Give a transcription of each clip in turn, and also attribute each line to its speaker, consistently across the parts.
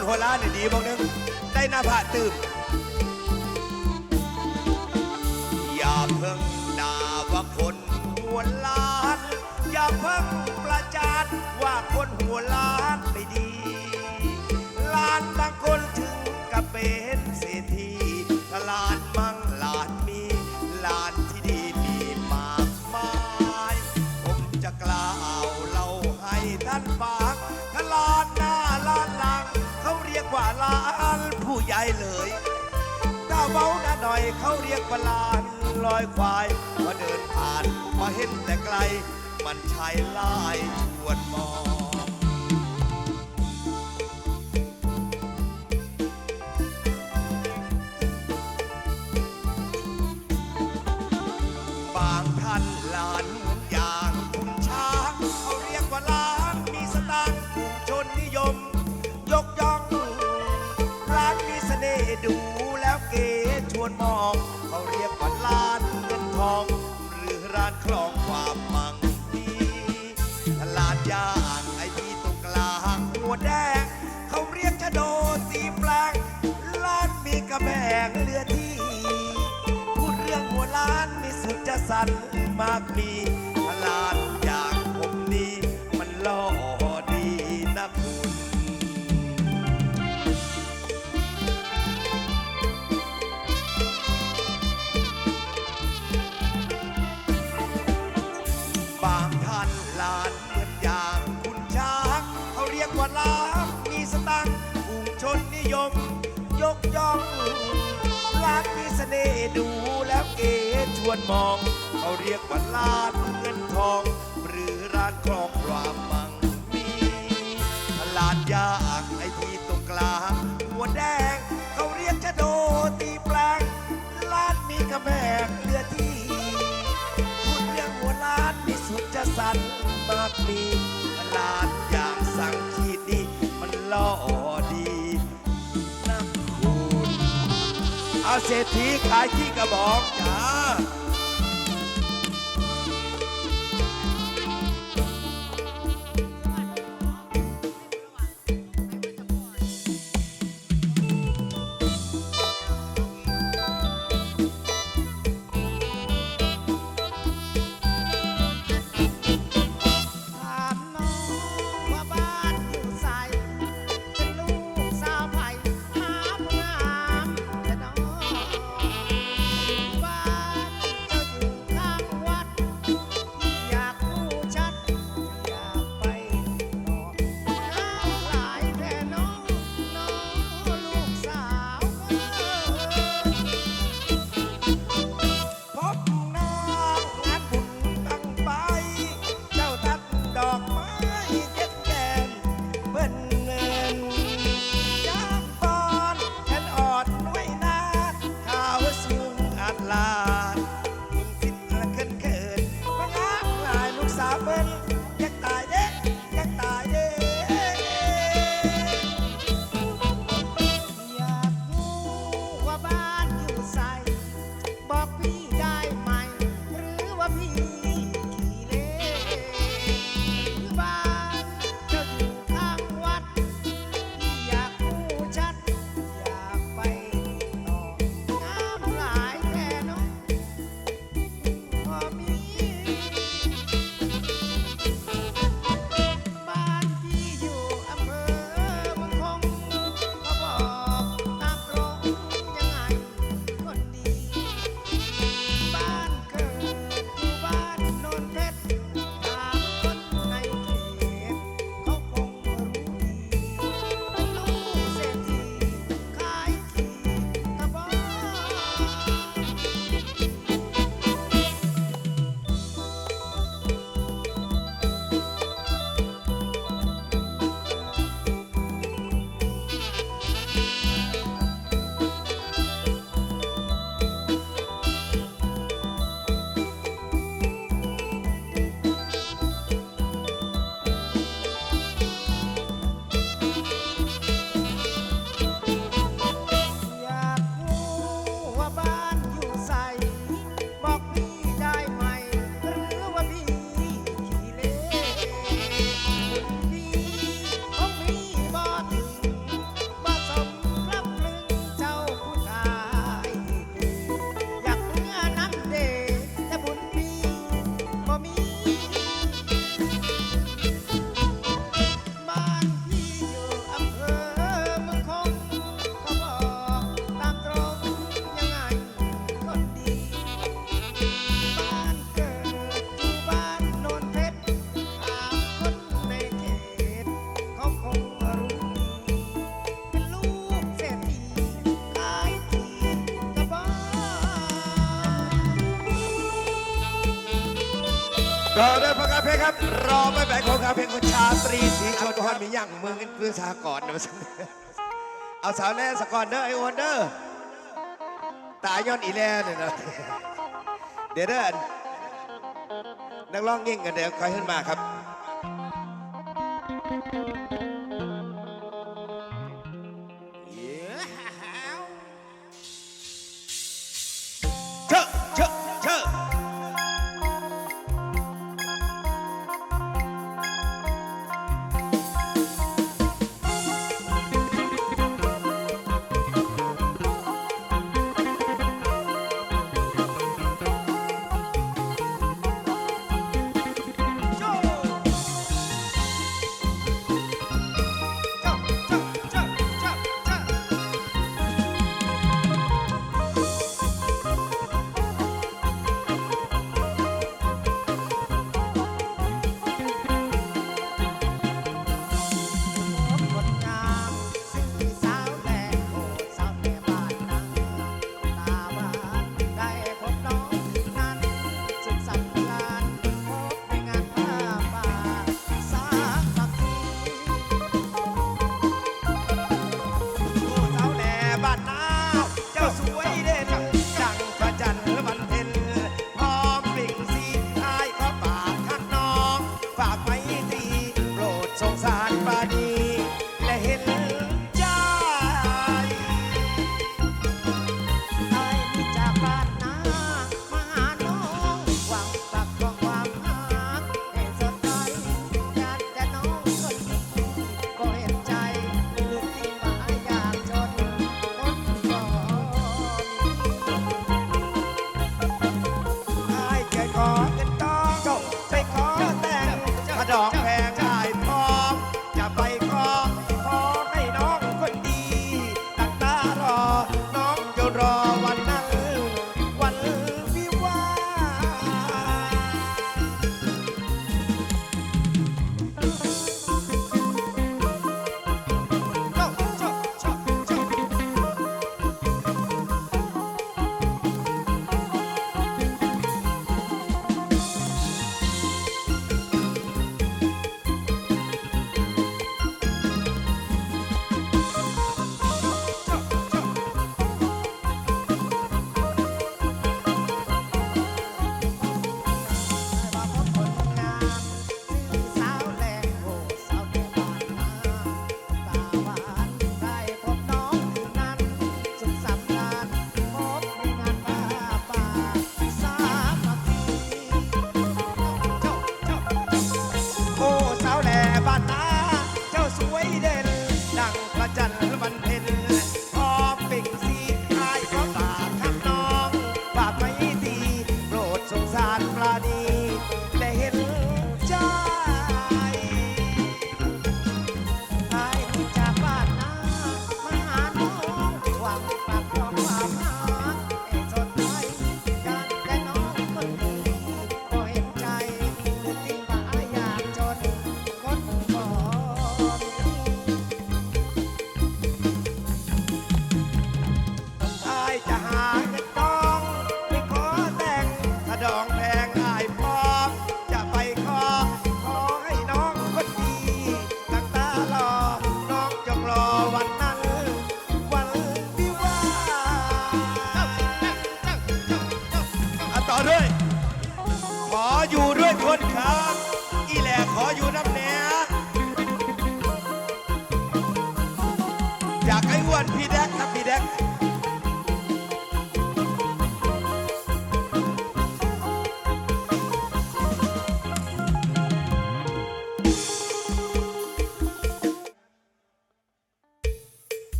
Speaker 1: นหัวล้านนี่ดีบอกนึงได้หน้าผาตืบอย่าเพิ่งด่าว่าคนหัวล้าน อย่าเพิ่งประจานว่าคนหัวล้านไม่ดีล้านบางคนถึงกับเป็นาล้านผู้ใหญ่เลยถ้าเว้าหน้าหน่อยเขาเรียกว่าลานลอยควายพอเดินผ่านมาเห็นแต่ไกล มันชายลายชวนมองบางท่านลานเหมือย่างคุณช้างเขาเรียกว่าล้านมีสตางค์ถูกชนนิยม ดูแล้วเก๋ชวนมอง เขาเรียกว่าร้านเงินทอง หรือร้านคลองความมั่งมีร้านย่างไอที่ตรงกลางหัวแดง เขาเรียกชะโดสีแปลงร้านมีกระแบงเลือที่ พูดเรื่องหัวล้านมีสุดจะสั่นมากมี ย่องร้านมีเสน่ห์ดูแล้วเก๋ชวนมอง เขาเรียกว่าล้านเงินทอง หรือร้านครองความมั่งมีลานยากไอที่ตรงกลางหัวแดง เขาเรียกจะโดตีแปลงล้านมีกระแบกเหลือที่พูดเรื่องหัวล้านมีสุดจะสั่นมากมีล้านอย่างสังขี เอาเศรษฐีขายขี้กระบอกจ้า
Speaker 2: แฟน
Speaker 1: ของข้าเพลงคนชาตรีสีชนอนมีอย่างเมืองเพื่อสากรนเอาสาวแน่สกอนเด้อไอโอนเด้อตายย้อนอีแล่เนี่ยนะเดี๋ยวเด้อนักร้องยิ่งกันเดี๋ยวคอยขึ้นมาครับ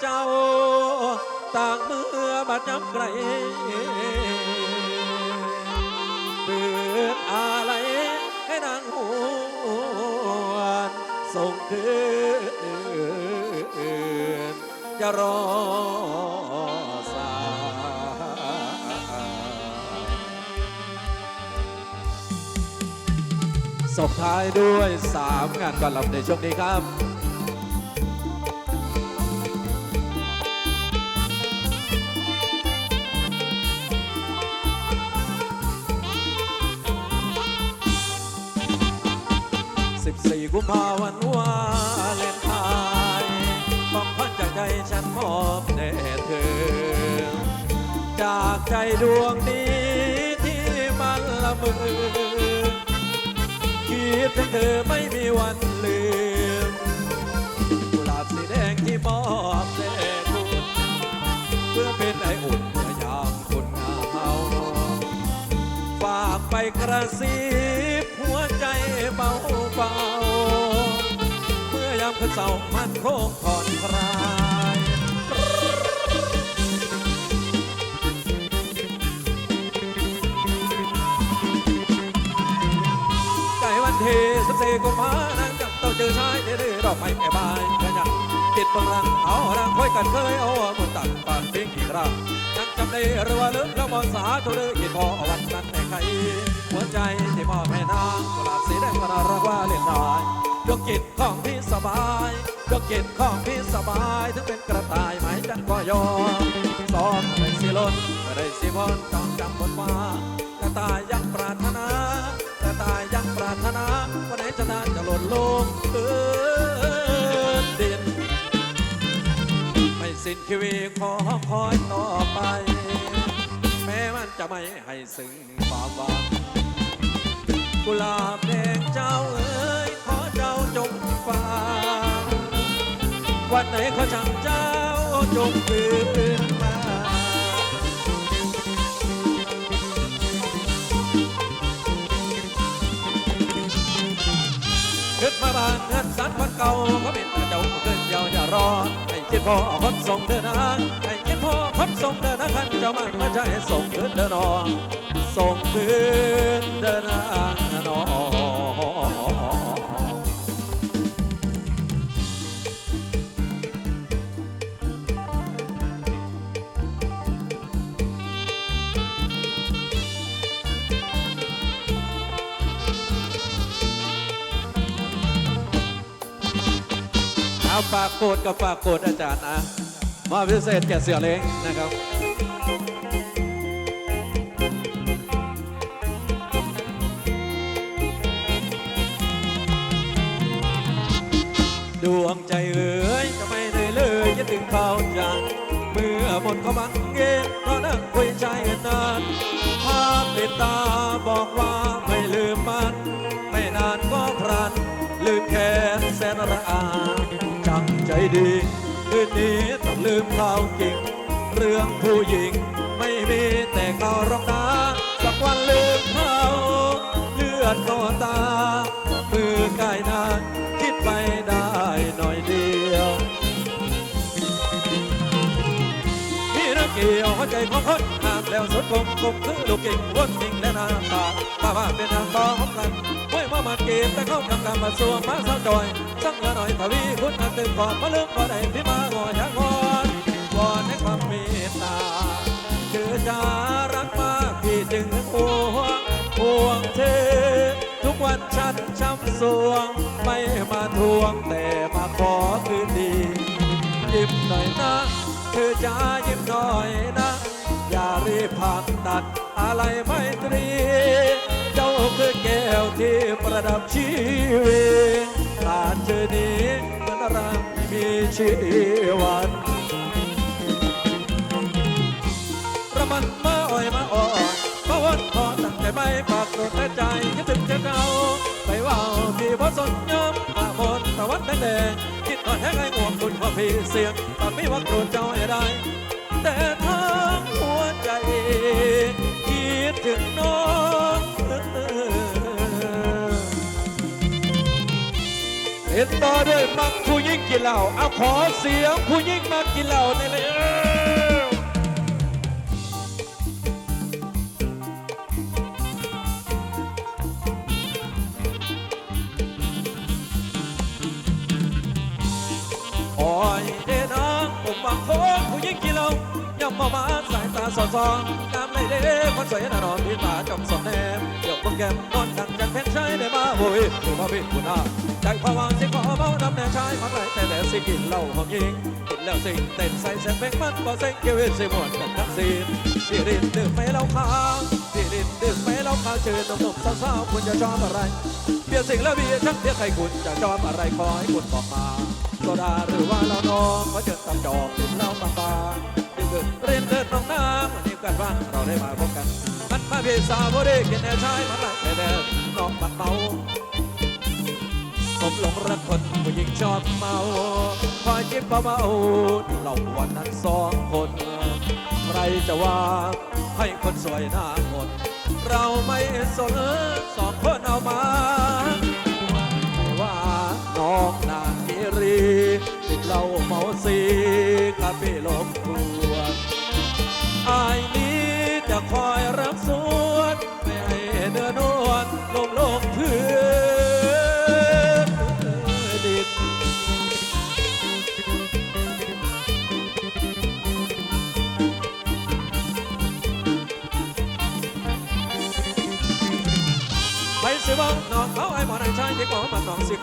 Speaker 2: เจ้า ต่าง
Speaker 1: เมื่อ
Speaker 2: บัดยำ
Speaker 3: ไกลเปิดอะไรให้นางหวนส่งคืนจะรอสาส่งท้ายด้วย 3 งานก่อนลำในช่วงนี้ครับ ฉันมอบแด่เธอ จากใจดวงนี้ที่มันละมือ คิดถึงเธอไม่มีวันลืมกุหลาบสีแดงที่มอบแด่คุณเพื่อเป็นไออุ่นเมื่อยามคนเหงาฝากไปกระซิบหัวใจเบาเบาเมื่อยามคืนเศร้ามันโคงผ่อนคลา ที่สิบสี่กุมภาพันธ์กับเต้าเจอชายเดือดอกไม้แก่บายขยันติดบนรังเอารังค่อยกันเคยเอามือตัดปานเพียงกี่รังนักจำได้หรือว่าลึกแล้วมอนสาตัวเลือคิดพอวันนั้นแต่ใครหัวใจที่มอบให้นางกุหลาบสีแดงก็น่ารักว่าเรียนายดวงจิตของพี่สบายดวงจิตของพี่สบาย ถึงเป็นกระต่ายไหมจันก็ยอมซ้อมไม่สิล้นไม่ได้สิพนต้องจำบทว่ากระต่ายยังปรารถนา ตายยังปรารถนาวันไหนจะนานจะหล่นลงเออดินไม่สิ้นชีวิตขอคอยต่อไป แม้มันจะไม่ให้ซึ้งความหวังกุหลาบแดงเจ้าเอ๋ยขอเจ้าจงฟังวันไหนขอช่างเจ้าจงคืน ขึ้นมาบ้านเงินสันวันเก่าเขาเป็นเจ้าเกินยาวอย่ารอให้คิดพ่อคนส่งเดินทางให้คิดพ่อคนส่งเดินทางขันเจ้ามันมาใจส่งคืนเดินนอส่งคืนเดินนางนอ เอาฝากโกดกับฝากโกดอาจารย์นะมาพิเศษแก่เสือเล้งนะครับดวงใจเอ๋ยจะไม่ได้เลยคิดถึงเขาจังเมื่อหมดเขาบังเกน นี้ต้องลืมเขาจริง เรื่องผู้หญิงไม่มีแต่เขารอกนะสักวันลืมเขาเลือดก็ตามือกายนานคิดไปได้หน่อยเดียวพี่นักเกี่ยวหัวใจของคนหาก แล้วสุดคงคงคือลูกเก่งวนจริงและน้ำตาป้าว่าเป็นทางต่อของกันไม่ว่ามาเก็บแต่เขาทำการมาสวมมาสาวจอย สักเงินหน่อยทวีคุณอันตึงก่อนมาเลือกบ่ได้พี่มางอยังงอนวอนให้ความเมตตาคือจะรักมากพี่จึงห่วงห่วงเธอ ทุกวันฉันช้ำสวง ไม่มาทวงแต่มาขอคืนดียิ้มหน่อยนะ เธอจะยิ้มหน่อยนะ อย่ารีบผ่าตัดอะไรไม่ตรี เจ้าคือแก้วที่ประดับชีวิตขาเธอนี้มันรังมีชีวันระมันมาอ่อยมาอ่อนมาวันพอตั้งใจไม่ปากโดนแต่ใจคิดถึงจ้าเก่าไปว่าพี่พอสนยอมมาหมดตะวันแดงคิดก่อนแห้งไอ้ง่วงคุณว่าพี่เสียงตอนไม่ว่าโกรธเจ้าให้ได้ แต่ทั้งหัวใจ คิดถึงน้องเห็นต่อด้วยมักผู้ยิ่งกินเหล้าเอาขอเสียงผู้ยิ่งมากินเหล้าในเลยเอ้ยางผมาโคงผู้หญิงกี่เราย่ำมามาสายตาสอดส่องตามเลยเด้คนสวยน่านอนพี่ตาจอมสมแนมเดี๋ยวบนแก้มนอนดังจากเพชรชัยได้มาโวยถือมาเป็นผู้นาใจภาวะสิขอเมาดำแน่ชายพักไหลแต่แต่สิกินเหล้าหอมยิงกินแล้วสิเต้นใส่แสงเพลงมันบ่เซ็งเกวินสิมวนกันทั้งสิ้นพี่รินดื่มไปเหล้าขาวพี่รินดื่มไปเหล้าขาวเจอหนุ่มๆสาวๆคุณจะชอบอะไรเบียร์สิ่งและเบียร์ชักเบียร์ใครคุณจะชอบอะไรขอให้คุณบอกมา โซดาหรือว่าเราน้องมาเจอตำจอกดื่มเหล้าบางบางดื่มเดินเรียนเดินน้องน้ำวันนี้กันว่าเราได้มาพบกัน มันมาพี่สาวบ่ได้กินแน่ชายมันไหลแต่เดินน้องบัดเมาผมหลงรักคนผู้หญิงชอบเมาคอยจิบเบาๆเราวันนั้นสองคนใครจะว่าให้คนสวยหน้าหมดเราไม่สนสองคนเอามา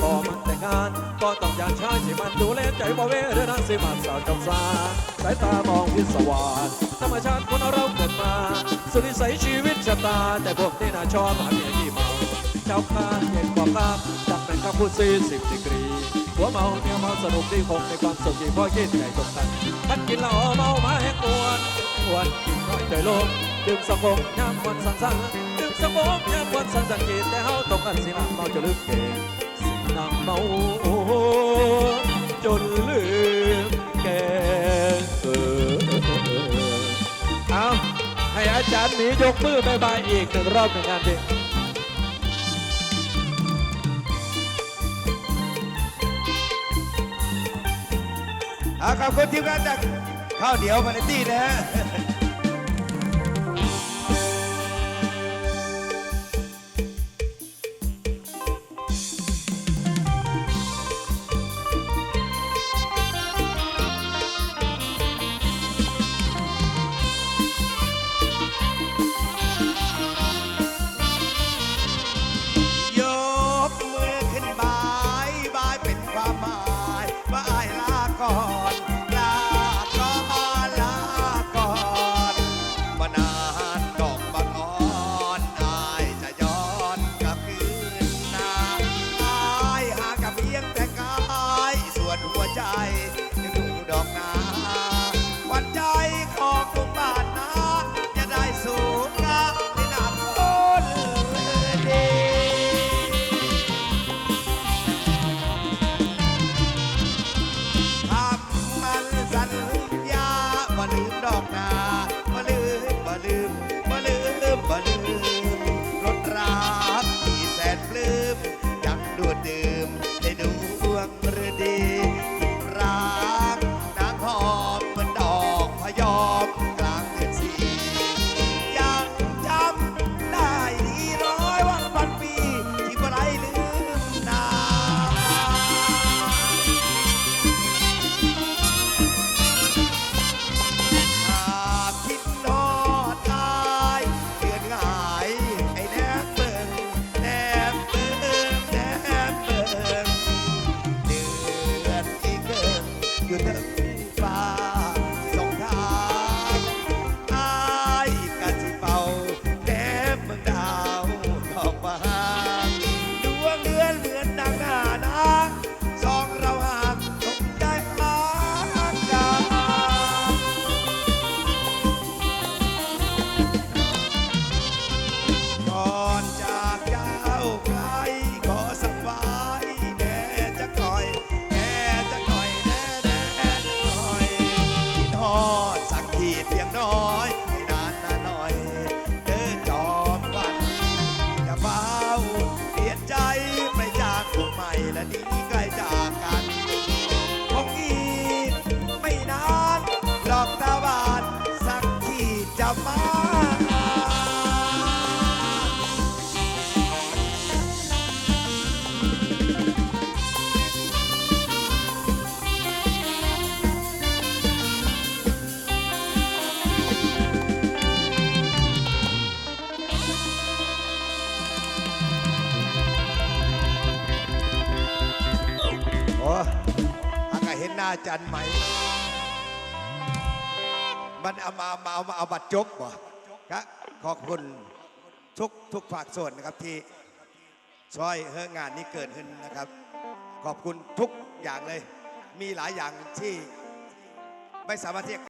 Speaker 3: ขอมันแต่งงาน ก็ต้องการชายที่มันดูแลใจบ่เวเรื่องนั้นสิมันสาวจงสาสายตามองพิศวาสธรรมชาติคนเราเกิดมา สุดนิสัยชีวิตชะตา แต่พวกที่น่าชอบมาเมียยี่เมาเจ้าข้าเย็นกว่าข้าจับเป็นคำพูดสี่สิบดีกรี หัวเมาเนี่ยเมาสนุกดีคงในความสุขที่พ่อคิดใจตรงกันท่านกินเหล้าเมามาแห้งปวนปวนกินน้อยใจลงดื่มสมองย้ำวันสั่งสั่งดื่มสมองย้ำวันสั่งสั่งกินแต่เฮาตรงกันสินังเมาจะลืมเก่ง เมาจนลืมแกเออเอาให้อาจารย์หมียกมือบายบายอีกหนึ่งรอบหนึ่งงานดิ
Speaker 1: อาขอบคุณทีมงานจากข้าวเหนียวมาในตี้นะฮะ 的地方าการย์ใหม่มันไหม มันเอามามาเอามาเอาบัตรจบบ่ครับขอบคุณทุกทุกฝากส่วนนะครับที่ช่วยให้งานนี้เกิดขึ้นนะครับ ขอบคุณทุกอย่างเลย มีหลายอย่างที่ไม่สามารถที่